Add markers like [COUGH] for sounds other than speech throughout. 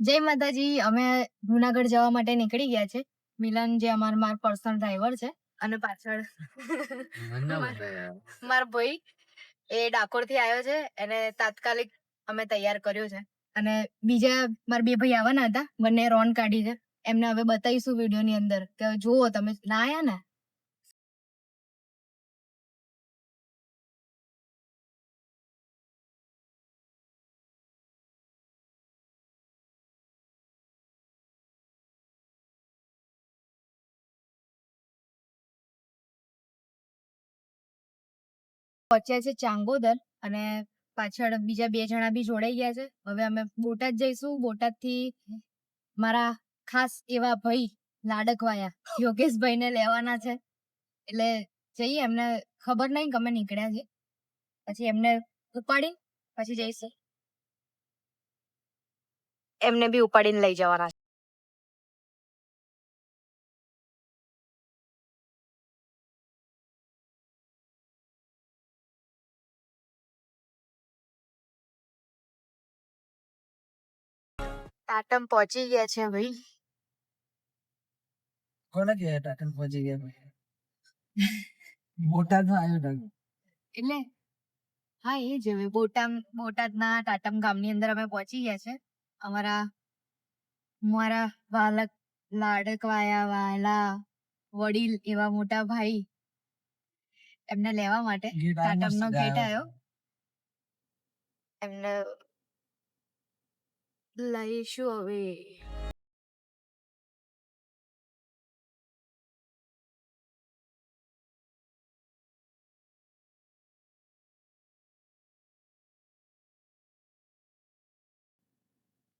જય માતાજી અમે જુનાગઢ જવા માટે નીકળી ગયા છે. મિલન જે અમાર માર પર્સનલ ડ્રાઈવર છે અને પાછળ મારો ભાઈ એ ડાકોરથી આવ્યો છે. એને તાત્કાલિક અમે તૈયાર કર્યો છે. અને બીજા મારા બે ભાઈ આવવાના હતા. બંને રોન કાઢી છે. એમને હવે બતાવીશું વીડિયો ની અંદર. કે જુઓ તમે ના આયા ને? પહોંચ્યા છે ચાંગોદર અને પાછળ બીજા બે જણા બી જોડાઈ ગયા છે. હવે અમે બોટાદ જઈશું. બોટાદથી મારા ખાસ એવા ભાઈ લાડકવાયા યોગેશભાઈ ને લેવાના છે. એટલે જઈએ. એમને ખબર નહીં કે અમે નીકળ્યા છે પછી એમને ઉપાડી પછી જઈશું. એમને બી ઉપાડીને લઈ જવાના ટાટમ પહોંચી ગયા છે ભાઈ. કોને કે ટાટમ પહોંચી ગયા ભાઈ? બોટાદમાં આવ્યો ટાટન એટલે? હા એ જ હવે. બોટામ બોટાદના ટાટમ ગામની અંદર અમે પહોંચી ગયા છે. અમારા મારા લાડક લાડકવાયા વાલા વડીલ એવા મોટા ભાઈ એમને લેવા માટે ટાટમનો ગેટ આવ્યો એમને લઈશું હવે?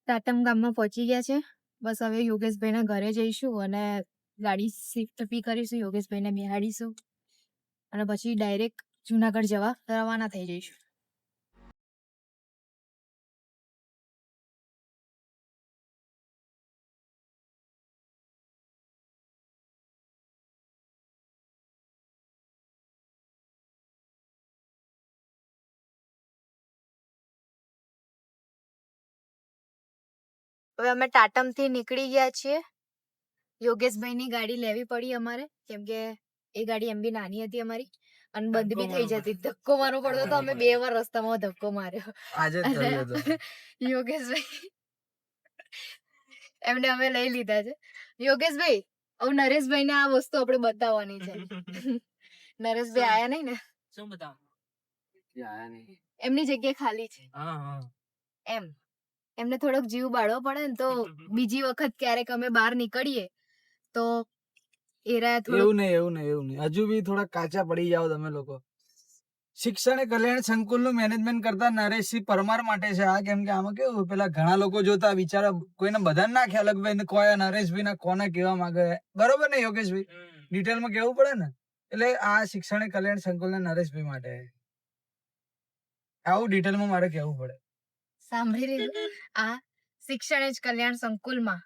ટાટમ ગામમાં પહોંચી ગયા છે. બસ હવે યોગેશભાઈના ઘરે જઈશું અને ગાડી શિફ્ટ બી કરીશું. યોગેશભાઈને બિહાડીશું. અને પછી ડાયરેક્ટ જુનાગઢ જવા, રવાના થઈ જઈશું. હવે અમે ટાટમથી નીકળી ગયા છીએ. યોગેશભાઈની ગાડી લેવી પડી અમારે કેમ કે એ ગાડી એમ બી નાની હતી અમારી અને બંધ બી થઈ જતી. ધક્કો મારવો પડતો તો અમે બે વાર રસ્તામાં ધક્કો માર્યો. યોગેશભાઈ એમને અમે લઈ લીધા છે. યોગેશભાઈ હવે નરેશભાઈ ને આ વસ્તુ આપણે બતાવવાની છે. [LAUGHS] નરેશભાઈ આયા નહીં ને? શું બતાવ એમની જગ્યા ખાલી છે. હા હા. એમ. એમને થોડોક જીવ બાળવો પડે ને તો [LAUGHS] બીજી વખત ક્યારેક અમે બહાર નીકળીએ તો એરા થોડું એવું નહીં એવું નહીં એવું નહીં. હજુ બી થોડા કાચા પડી જાઓ તમે લોકો. શિક્ષણ એ કલ્યાણ સંકુલનું મેનેજમેન્ટ કરતા નરેશસિંહ પરમાર માટે છે આ કેમ કે આમાં કેવું પેલા ઘણા લોકો જોતા બિચારા કોઈને બધાને ના ખ્યાલ ભાઈ કોઈ નરેશભાઈ ના કોને કેવા માંગે. બરોબર ને યોગેશભાઈ? ડિટેલમાં કેવું પડે ને? એટલે આ શિક્ષણ એ કલ્યાણ સંકુલ ના નરેશભાઈ માટે. આવું ડિટેલમાં મારે કેવું પડે. સાંભળી લીધું? આ શિક્ષણ જ કલ્યાણ સંકુલમાં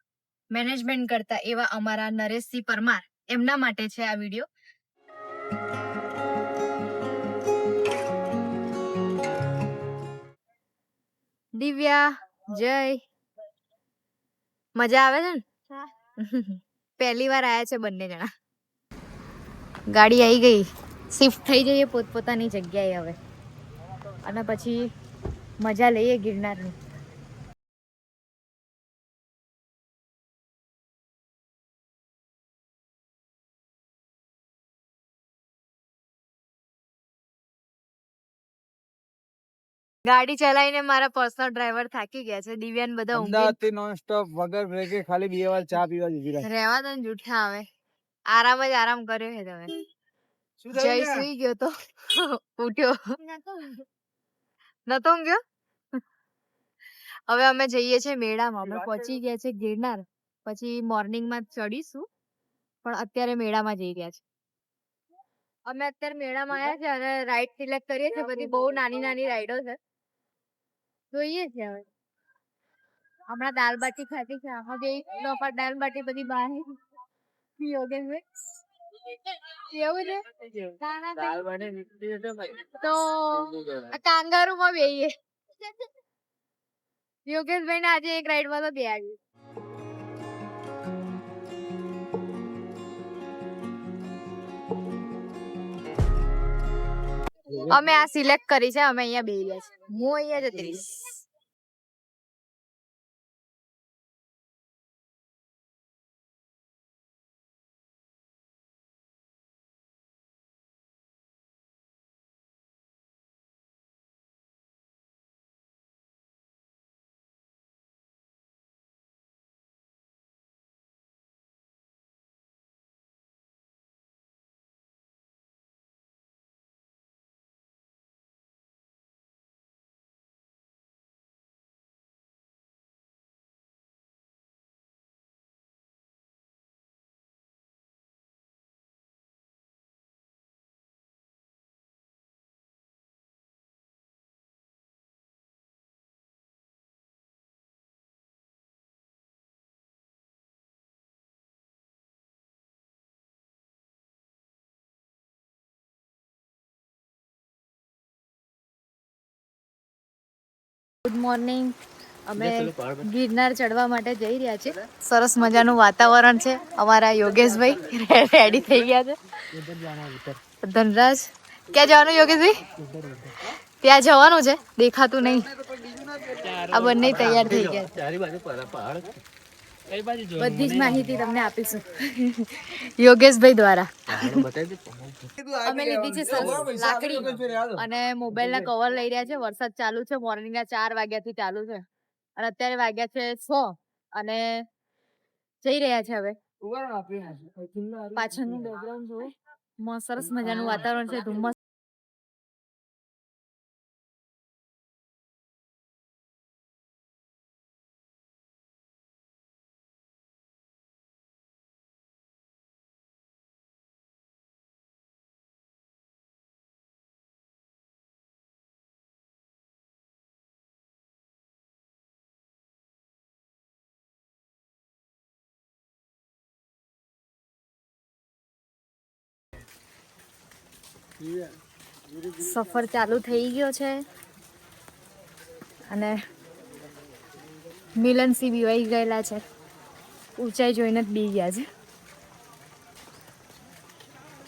મેનેજમેન્ટ કરતા એવા અમારા નરેશસિંહ પરમાર એમના માટે છે આ વીડિયો. દિવ્યા જય. મજા આવે છે ને? [LAUGHS] પહેલી વાર આયા છે બંને જણા. ગાડી આવી ગઈ. શિફ્ટ થઈ જઈએ પોતપોતાની જગ્યાએ હવે. અને પછી મજા લઈએ ગિરનારની. ગાડી ચલાવીને મારા પર્સનલ ડ્રાઈવર થાકી ગયા છે. દિવ્યાન બધા ઊંઘી અમદાવાદ નોન સ્ટોપ વગર બ્રેકે ખાલી બે વાર ચા પીવા જતી રહે રહેવા દો ને જૂઠા આવે આરામ જ આરામ કર્યો છે તમે. જય સુઈ ગયો તો. ઉઠ્યો. નતો ઊંઘ્યો? હવે અમે જઈએ છીએ મેળામાં. અમે પહોંચી ગયા છે ગિરનાર. પછી મોર્નિંગમાં ચડીશું પણ અત્યારે મેળામાં જઈ રહ્યા છે અમે અત્યારે મેળામાં આવ્યા છે અને રાઈડ સિલેક્ટ કરીએ છીએ. બધી બહુ નાની નાની રાઈડો છે. જોઈએ છે હવે. હમણાં દાલ બાટી ખાધી છે. આમાં જે પ્રોપર દાલ બાટી બધી બહાર એવું છે? ના, ના, દાળ બાટી. તો કાંગારૂ માં બેહીએ. યોગેશભાઈ ને આજે એક રાઈડમાં તો બે આવી અમે આ સિલેક્ટ કરી છે અમે અહીંયા બે રહ્યા છે હું અહીંયા જતી રહીશ ગુડ મોર્નિંગ અમે ગિરનાર ચડવા માટે જઈ રહ્યા છીએ. સરસ મજાનું વાતાવરણ છે. અમારા યોગેશભાઈ રેડી થઈ ગયા છે. ધનરાજ ક્યાં જવાનું યોગેશભાઈ? ત્યાં જવાનું છે. દેખાતું નહીં. આ બંને તૈયાર થઈ ગયા છે. બધી જ માહિતી તમને આપીશું. યોગેશભાઈ દ્વારા. અમે લીધી છે લાકડી. અને મોબાઈલ ના કવર લઈ રહ્યા છે. વરસાદ ચાલુ છે. મોર્નિંગ ના ચાર વાગ્યા થી ચાલુ છે. અને અત્યારે વાગ્યા છે છ અને જઈ રહ્યા છે હવે. પાછળનું બેકગ્રાઉન્ડ સરસ મજાનું વાતાવરણ છે. ધુમ્મસ સફર ચાલુ થઈ ગયો છે. અને મિલનસી બીવાઈ ગયેલા છે. ઊંચાઈ જોઈને જ બી ગયા છે.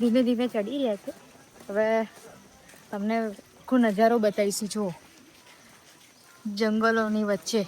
ધીમે ધીમે ચડી રહ્યા છે. હવે તમને આખો નજારો બતાવીશું. જુઓ જંગલોની વચ્ચે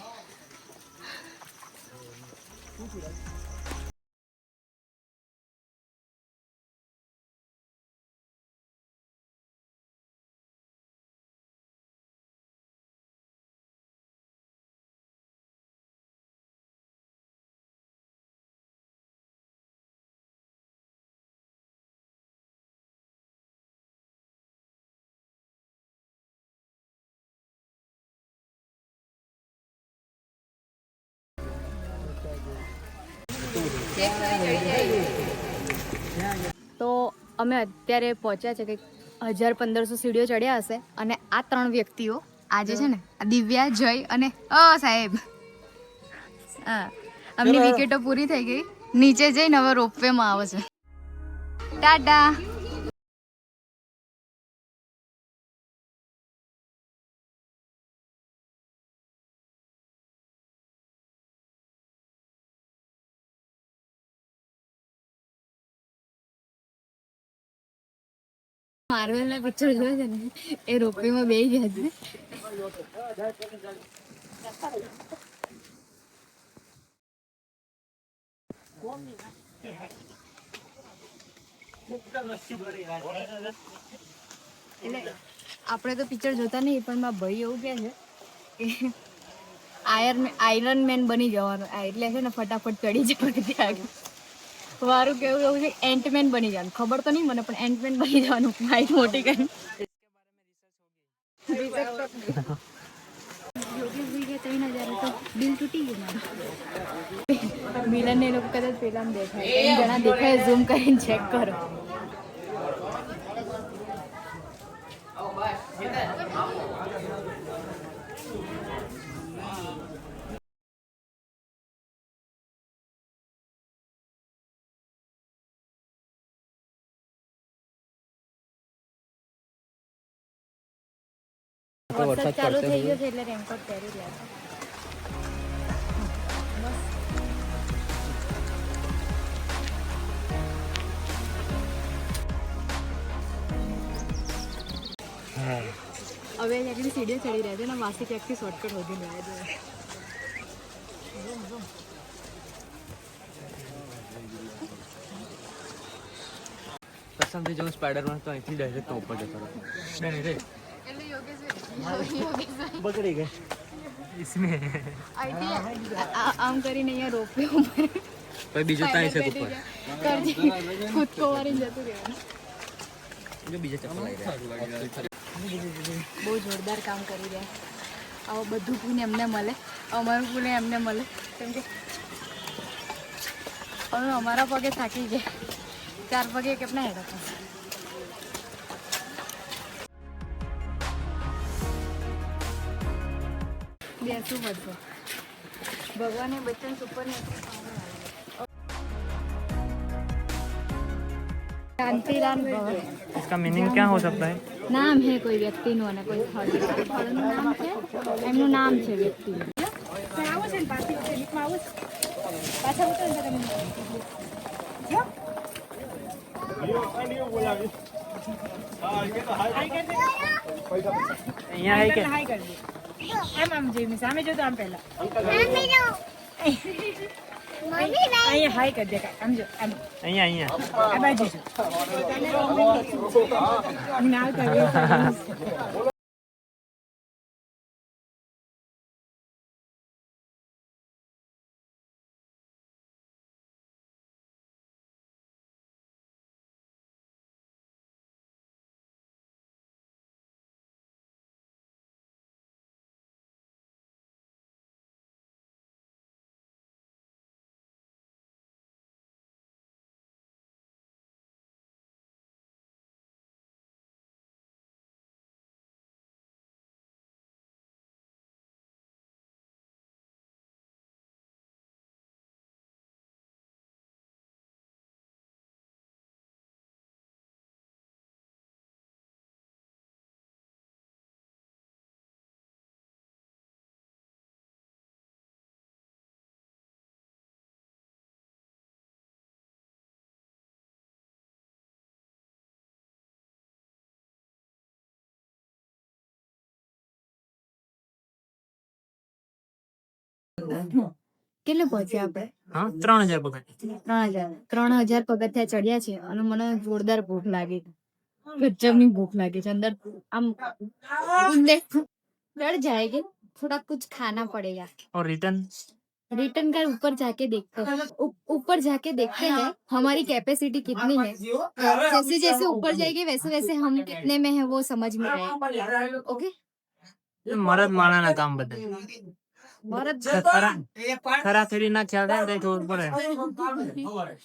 તો અમે અત્યારે પહોંચ્યા છે કંઈક હજાર પંદરસો સીડીઓ ચડ્યા હશે અને આ ત્રણ વ્યક્તિઓ આજે છે ને આ દિવ્યા જય અને અ સાહેબ. હા અમની વિકેટો પૂરી થઈ ગઈ. નીચે જઈને હવે રોપવેમાં આવે છે. ટાટા. માર્વેલ ના પિક્ચર જોયે છે ને, એ રોપવે માં બેસી ગયા છે. આપણે તો પિક્ચર જોતા નહીં, પણ મારા ભાઈ એવું કહે છે કે આયરન આયરન મેન બની જવાનું. એટલે છે ને ફટાફટ ચડી જવાનું ત્યાં આગળ. મારું કેવું એવું છે એન્ટમેન બની જવાનું. ખબર તો નહીં મને પણ એન્ટમેન બની જવાનું. માઇક મોટી કરી બિલ તૂટી ગયું મારું મિલન ને લોકો કદાચ પેલા દેખાય જણા દેખાય ઝૂમ કરીને ચેક કરો. તો વરસાદ ચાલુ થઈ એટલે રેનકોટ પહેરી લે. હવે આગળ સીડીઓ ચડી રહ્યા છે ને માસી ક્યાંકથી શોર્ટકટ હોતી રહ્યા છે. કસમથી જો સ્પાઈડરમેન તો અહીંથી ડાયરેક્ટ ઉપર જતો રહ્યો નહીં રે એટલે યોગેશ યોગેશ બગડી ગઈ इसमें આમ કરીને અહીંયા રોપવે ઉપર પછી બીજું તાઈ છે ઉપર કરજી કૂદકો મારીને જતું રહેવાનું જો બીજા ચપ્પલ આવી રહ્યા બહુ જોરદાર કામ કરી રહ્યા આવું બધું પુણે એમને મળે અમારું પુણે એમને મળે કેમ કે હવે અમારા પગે થાકી ગયા ચાર પગે કેટલા હેડા બેસવું પડશે ભગવાને બચ્ચન સુપર શાંતિરામ ભવ इसका मीनिंग क्या हो सकता है નામ છે કોઈ વ્યક્તિનું અને કોઈ સ્થળ સ્થળનું નામ છે એમનું નામ છે વ્યક્તિનું અહીંયા આવી કે આમ આમ જોઈ સામે જોતો આમ પહેલા. અહીંયા હાય કરી દે. આમ જો આમ. અહીંયા અહીંયા. આ બાજુ જો. ના કેટલે પહોંચ્યા આપણે હા ત્રણ હજાર પગાર ત્રણ હજાર ત્રણ હજાર પગથિયા ચડ્યા છે અને મને જોરદાર ભૂખ લાગી ગજબની ભૂખ લાગી છે અંદર આમ ઊંડે डर जाएंगे थोड़ा कुछ खाना पड़ेगा और रिटर्न रिटर्न कर ऊपर जाके देखते हैं ऊ- ऊपर जाके देखते हैं हमारी कैपेसिटी कितनी है जैसे जैसे ऊपर जाएगी वैसे वैसे हम कितने में है वो समझ में आएगा ओके મરદ માણાના કામ બધા ભરત ખરા ખરા ના ખ્યાલ થાય ખબર પડે.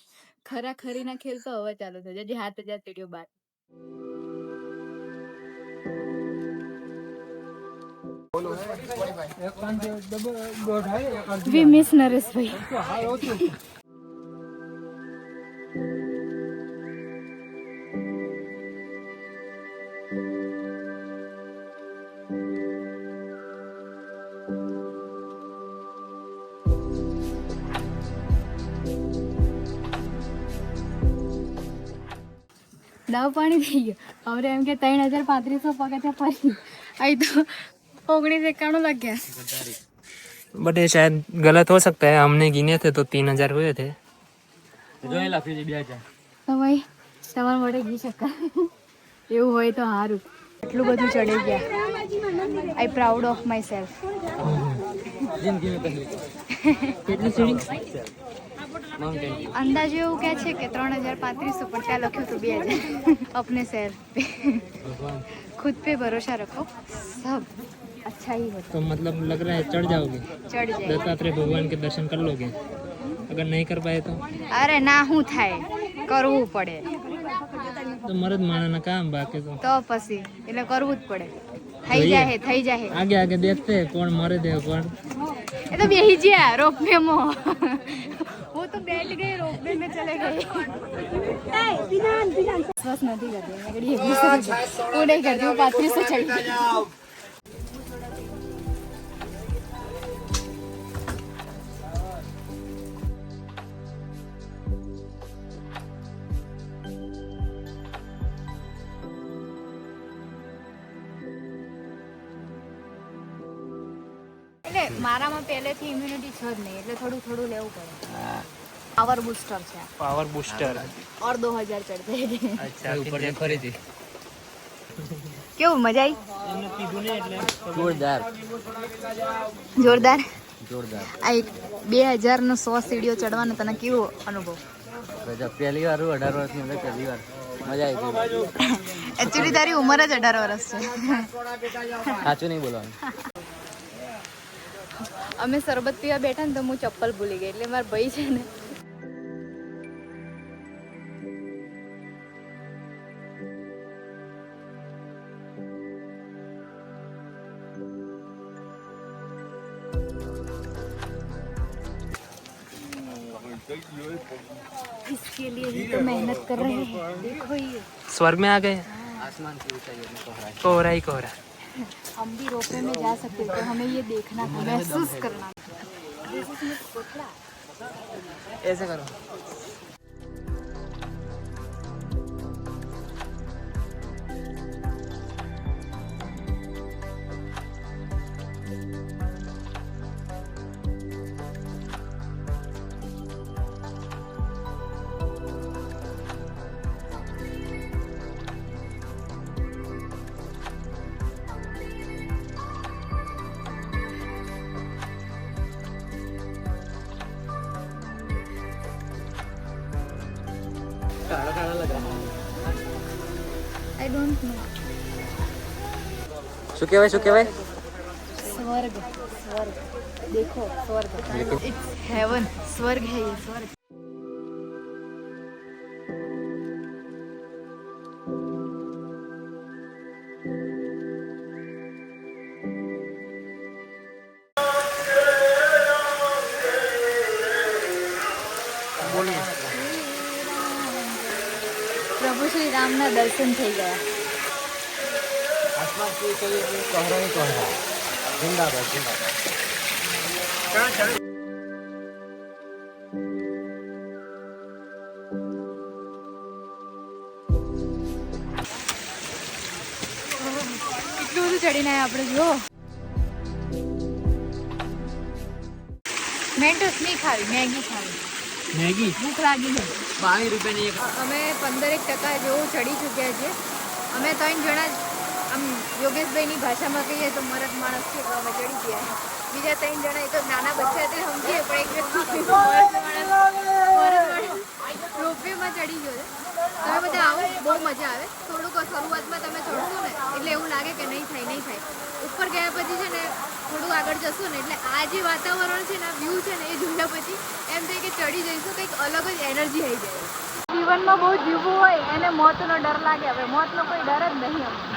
ખરા ખરી ના ખેલ તો હવે ચાલુ થશે જે હાથ હજાર સીડીઓ બાર. વી મિસ નરેશભાઈ. દાવ પાણી થઈ ગયો હવે એમ કે ત્રણ હજાર પાંત્રીસો પગથિયા ફરી અહીં તો ઓગણીસ એકાણું લગ્યા बट ये शायद गलत हो सकता है हमने गिने थे तो तीन हजार हुए थे जो ये लफी जी ब्याज તો ભાઈ તમારા માટે ઘી શકાય એવું હોય તો સારું એટલું બધું ચડી ગયા I proud of myself जिंदगी में पहली कितनी सीढ़ी माउंटेन અંદાજો એવું કહે છે કે ત્રણ હજાર પાંત્રીસો પણ ત્યાં લખ્યું હતું બે હજાર અપને શહેર पे भगवान खुद पे भरोसा रखो सब अच्छा ही होता तो मतलब लग रहा है चढ़ जाओगे ચડ જાય दत्तात्रेय भगवान के दर्शन कर लोगे अगर नहीं कर पाए तो અરે ના શું થાય કરવું પડે तो मर्द माना काम बाकी तो તો પછી એટલે કરવું જ પડે થઈ જાય થઈ જાય आगे आगे देखते हैं कौन मरे दे कौन એ તો બેહી ગયા રોપવે માં હું તો બેઠ ગઈ રોપવે में चले गई [LAUGHS] બસ નથી કરતી મેં કીધું એકવીસ કરી દે. હું નહીં કરતી હું પાંત્રીસો ચડી ગઈ. મારામાં પહેલેથી ઇમ્યુનિટી છે જ નહીં એટલે થોડું થોડું લેવું પડે પાવર બૂસ્ટર છે. Power booster. ઓર દો હજાર ચડતે અચ્છા ઉપર ખરીદી કેવું મજા આવી જોરદાર. જોરદાર? જોરદાર. આ એક બે હજાર નો સો સીડીઓ ચડવાનો તને કેવો અનુભવ? પહેલી વાર અઢાર વર્ષની અંદર પહેલી વાર. મજા આવી એકચ્યુઅલી તારી ઉંમર જ અઢાર વર્ષ છે. સાચું નહીં બોલવાનું. અમે શરબત પીવા બેઠા ને તો હું ચપ્પલ ભૂલી ગઈ એટલે મારા ભાઈ છે ને कर रहे हैं। देखो ये। स्वर्ग में आ गए। आसमान की ऊंचाई कोहरा ही कोहरा। हम भी रोपे में जा सकते हैं तो हमें ये देखना था महसूस करना। ऐसे करो। આઈ ડોન્ટ નો શું કહેવાય શું કહેવાય? સ્વર્ગ સ્વર્ગ. દેખો સ્વર્ગ. ઇટ્સ હેવન સ્વર્ગ હે સ્વર્ગ. ભગવાનના દર્શન થઈ ગયા. કેટલું બધું ચડીને આપણે જો મેન્ટોસ નહીં ખાવી મેગી ખાવી. મેગી? ભૂખ લાગી છે બાવીસ રૂપિયાની એક. અમે પંદરેક ટકા જેવું ચડી ચૂક્યા છીએ. અમે ત્રણ જણા આમ યોગેશભાઈની ભાષામાં કહીએ તો મરદ માણસ છે અમે ચડી ગયા બીજા ત્રણ જણા એ તો નાના બચ્ચા તે સમજીએ પણ એક રોપવેમાં ચડી ગયો છે. તમે બધા આવો બહુ મજા આવે. થોડુંક શરૂઆતમાં તમે ચડશો ને એટલે એવું લાગે કે નહીં થાય નહીં થાય. ઉપર ગયા પછી છે ને થોડું આગળ જશો ને, એટલે આ જે વાતાવરણ છે ને, આ વ્યૂ છે ને, એ જોયા પછી એમ થાય કે ચડી જઈશું, કંઈક અલગ જ એનર્જી આવી જાય. જીવનમાં બહુ જીવવું હોય એને મોતનો ડર લાગે, હવે મોતનો કોઈ ડર જ નહીં અમને.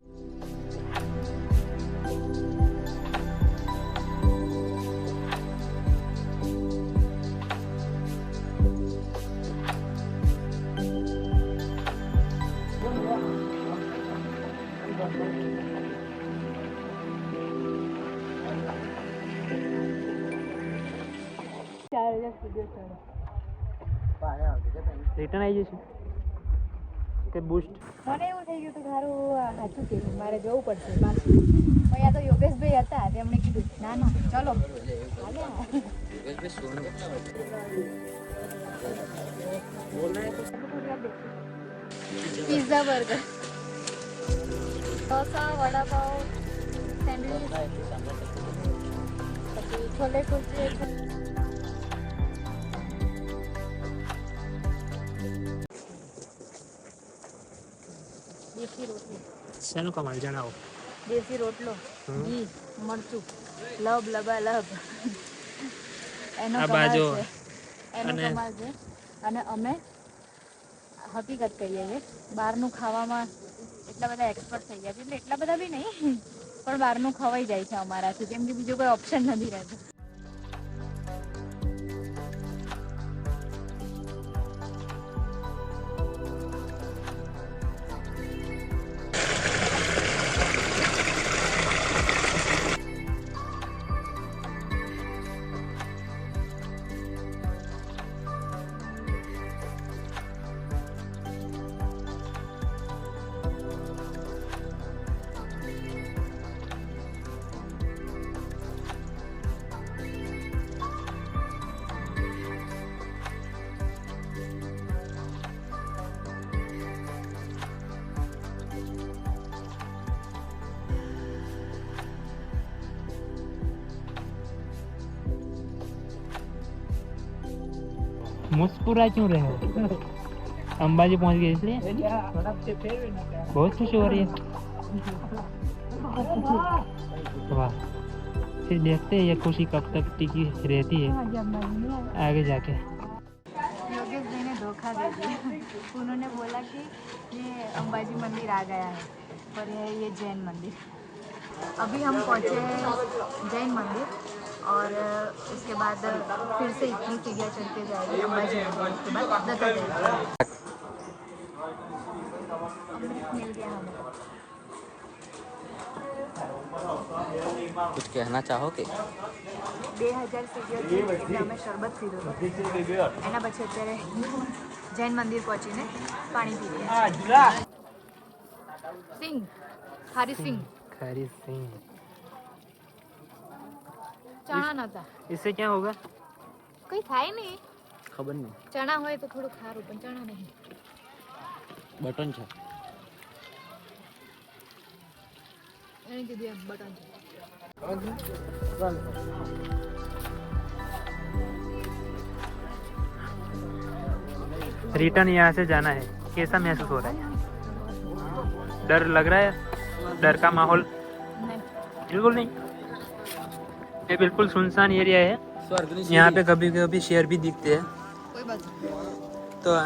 રિટર્ન આવી જશે. કે બુસ્ટ મને એવું થઈ ગયું તો મારું સાચું કે મારે જવું પડશે પાછું. અહીંયા તો યોગેશભાઈ હતા તેમણે કીધું ના ના ચલો. Pizza burger dosa vada pav sandwich પછી છોલે કુલચે દેશી રોટલો. શેનું કમાલ? જણાવો. દેશી રોટલો. ઘી મરચું. લબ લબા લબ. એનો કમાલ છે. એનો કમાલ છે. અને અમે હકીકત કહીએ છીએ. બહારનું ખાવામાં એટલા બધા એક્સપર્ટ થઈ ગયા છે. એટલે એટલા બધા બી નહીં પણ બહારનું ખવાઈ જાય છે અમારાથી. કેમ કે બીજો કોઈ ઓપ્શન નથી રહેતો. मुस्कुरा क्यों रहे हो? अंबाजी पहुँच गए इसलिए? बहुत खुशी हो रही है। वाह। फिर देखते हैं ये खुशी कब तक टिकी रहती है। आगे जाके। योगेश भाई ने धोखा दे दिया। उन्होंने बोला कि ये अंबाजी मंदिर आ गया है, पर है ये जैन मंदिर। अभी हम पहुँचे जैन मंदिर। और उसके बाद फिर से इतनी सीढ़ियाँ चढ़ते जाएंगे अंबाजी मंदिर उसके बाद दत्तात्रेय अमृत मिल गया हमें कुछ कहना चाहो કે બે હજાર સીડીઓથી એટલે અમે શરબત પીધું હતું. એના પછી અત્યારે જૈન મંદિર પહોંચીને પાણી પી રહ્યા છીએ. સિંગ હારી સિંગ खरी सिंह ચણા નતા इससे क्या होगा કઈ થાય નહીં ખબર નહીં ચણા હોય તો થોડું ખારું પણ ચણા નહીં બટન છે એને કીધું એમ બટન છે रिटर्न यहाँ से जाना है कैसा महसूस हो रहा है डर लग रहा है डर का माहौल નહીં बिल्कुल नहीं ये बिल्कुल सुनसान एरिया है સ્વર્ગની यहाँ पे कभी कभी शेर भी दिखते हैं કોઈ બાજુ તો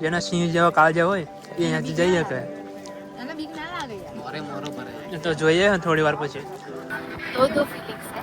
જેના સિંહ જેવા કાળજા હોય એ અહીંયાથી જઈ શકે એને બીક ના લાગે યાર મોરે મોરો ભરે તો જોઈએ થોડી વાર પછી दो दो फीलिंग्स है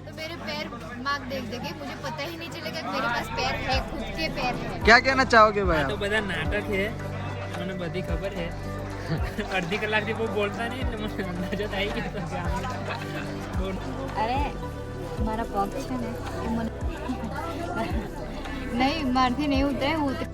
तो मेरे पैर मार्क देख देंगे मुझे पता ही नहीं चलेगा कि मेरे पास पैर है खुद के पैर है ક્યાં કહેના ચાહોગે ભાઈ તો બધા નાટક છે મને બધી ખબર છે [LAUGHS] અડધી કલાકથી કોઈ બોલતા નહીં એટલે મને અંદાજો તો આવી ગયો હતો કે આમ બોલ- અરે મારા પગ છે ને એ મને [LAUGHS] નહીં મારથી નહીં ઉતરે હું ઉતરી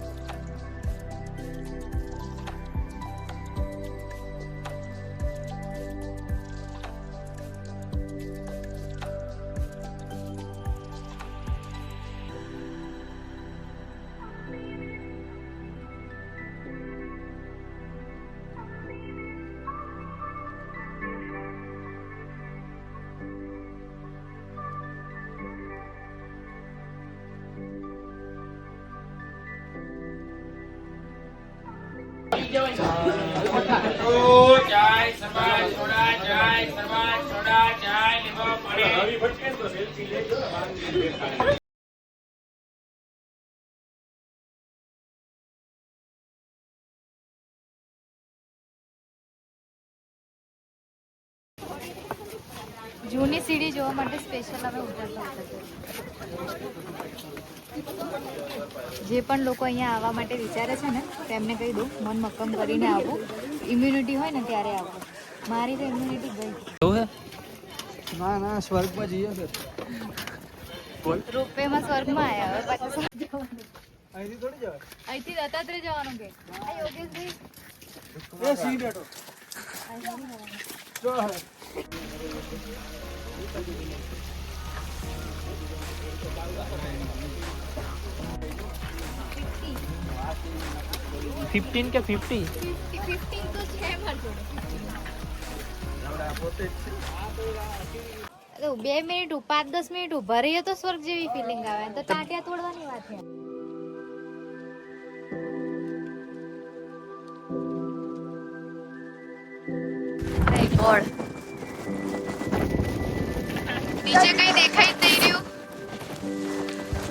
જૂની સીડી જોવા માટે સ્પેશિયલ અમે ઉતરતા જે પણ લોકો અહીંયા આવવા માટે વિચારે છે ને તેમને કહી દઉં મન મક્કમ કરીને આવવું ઇમ્યુનિટી હોય ને ત્યારે આવવું મારી તો ઇમ્યુનિટી ગઈ. ના ના સ્વર્ગમાં જઈએ સર રૂપેમાં સ્વર્ગમાં આવ્યા હવે પાછા અહીંથી થોડી જવાય? અહીંથી દત્તાત્રેય જવાનું કે? યોગેશભાઈ. બેઠો. જો હવે. ફિફ્ટીન કે ફિફ્ટી ફિફ્ટી ફિફ્ટી તો છે મારી જોડે બે મિનિટ પાંચ દસ મિનિટ ઊભા રહીએ તો સ્વર્ગ જેવી ફિલિંગ આવે. તો ટાંટિયા તોડવાની વાત છે. ગોડ નીચે કઈ દેખાય જ નહીં રહ્યું.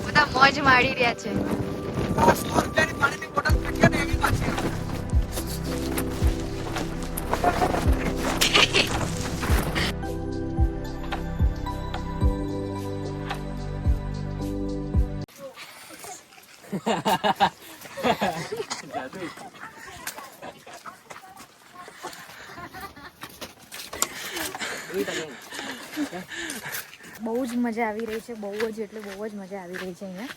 બધા મોજ માડી રહ્યા છે. જાદુ [LAUGHS] જ મજા આવી રહી છે બહુ જ એટલે બહુ જ મજા આવી રહી છે અહીંયા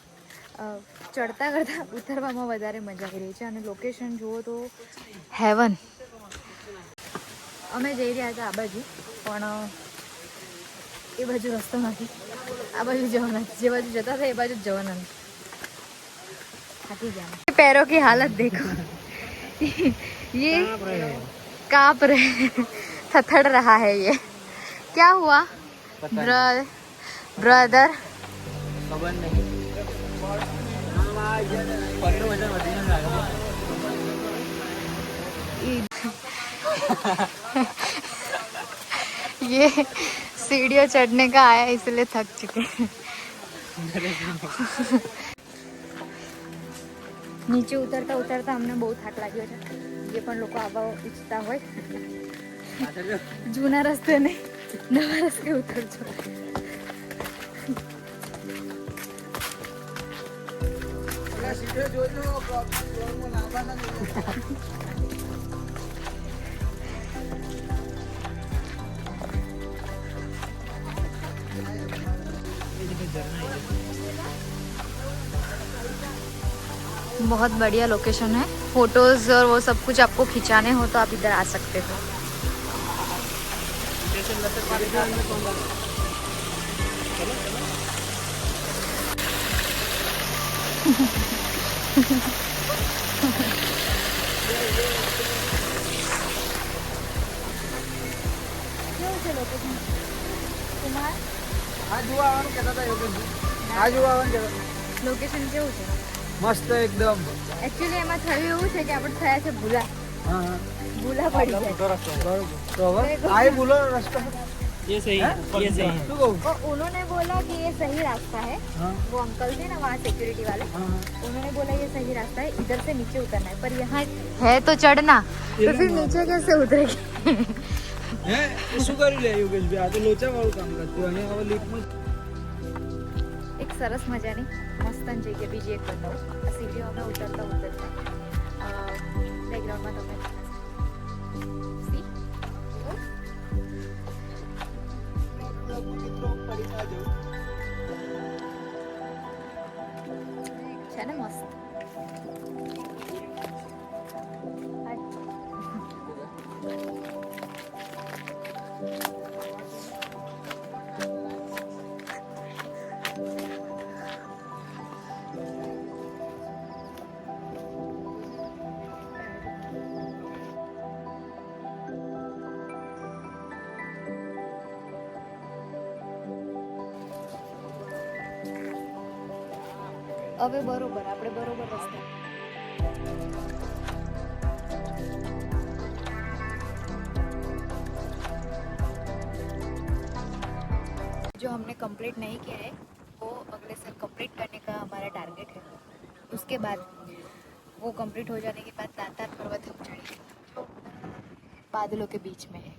અ, ચડતા કરતાં [LAUGHS] ઉતરવામાં વધારે મજા આવી રહી છે અને લોકેશન જુઓ તો હેવન અમે જઈ રહ્યા હતા આ બાજુ પણ અ, એ બાજુ રસ્તો નથી આ બાજુ જવાના છે. જે બાજુ જતા હતા એ બાજુ જ જવાના નથી થાકી ગયા पैरों की हालत देखो [LAUGHS] ये कांप रहे [LAUGHS] थथड़ रहा है ये क्या हुआ ब्रदर ब्रदर ખબર નહીં પગનું વજન વધીને લાગે ये सीढ़ियों चढ़ने का आया इसलिए थक चुके हैं નીચે ઉતરતા ઉતરતા અમને બહુ થાક લાગ્યો છે જે પણ લોકો આવવા ઈચ્છતા હોય જૂના રસ્તે નહીં નવા રસ્તે ઉતરજો बहुत बढ़िया लोकेशन है। फ़ोटोज़ और वो सब कुछ आपको खिंचाने हो तो आप इधर आ सकते हो। આ જોવા આવવાનું કહેતા હતા યોગેશજી આ જોવા આવવાનું કહેતા હતા. લોકેશન કેવું છે મસ્ત એકદમ એકચ્યુઅલી એમાં થયું એવું છે કે આપણે થયા છે ભૂલા હા હા ભૂલા પડી જાય બરોબર તો હવે આ એ બોલો રસ્તો ये सही હે? ये सही શું કહું और उन्होंने बोला कि ये सही रास्ता है હા वो अंकल थे ना वहाँ सिक्योरिटी वाले હા उन्होंने बोला ये सही रास्ता है इधर से नीचे उतरना है पर यहाँ है तो चढ़ना तो फिर नीचे कैसे उतरेगी હે? શું કરી લે યોગેશભાઈ? આ તો લોચા કામ કરતું અહીંયા હવે લીફમાં એક સરસ મજાની મસ્તન જગ્યા, બીજી એક બતાવું. આ સીડીઓ અમે ઉતરતા ઉતરતા. બેકગ્રાઉન્ડમાં તમે છે ને મસ્ત? હવે બરોબર આપણે બરોબર રસ્તે जो हमने कंप्लीट नहीं किया है वो अगले साल कंप्लीट करने का हमारा टारगेट है उसके बाद वो कंप्लीट हो जाने के बाद दातार पर्वत हम चढ़ेंगे बादलों के बीच में है